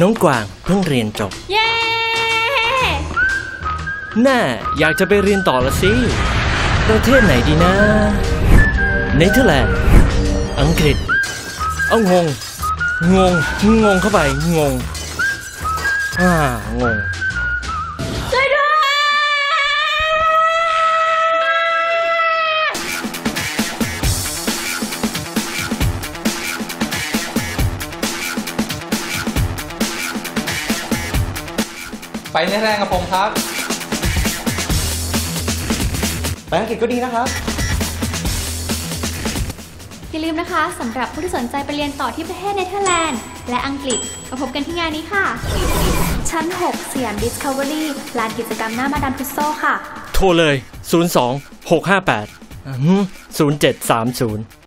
น้องกวางเพิ่งเรียนจบ เย้ น่า อยากจะไปเรียนต่อละสิ ประเทศไหนดีนะเนเธอร์แลนด์ อังกฤษ เอางง งง งงเข้าไป งง อ่า งง ไปเนเธอร์แลนด์กับผมครับ ไปอังกฤษก็ดีนะครับ อย่าลืมนะคะสำหรับผู้ที่สนใจไปเรียนต่อที่ประเทศเนเธอร์แลนด์ และอังกฤษมาพบกันที่งานนี้ค่ะ ชั้น 6 สยามดิสคัฟเวอรี่ลานกิจกรรมหน้ามาดามทุสโซค่ะ โทรเลย 02 658 0730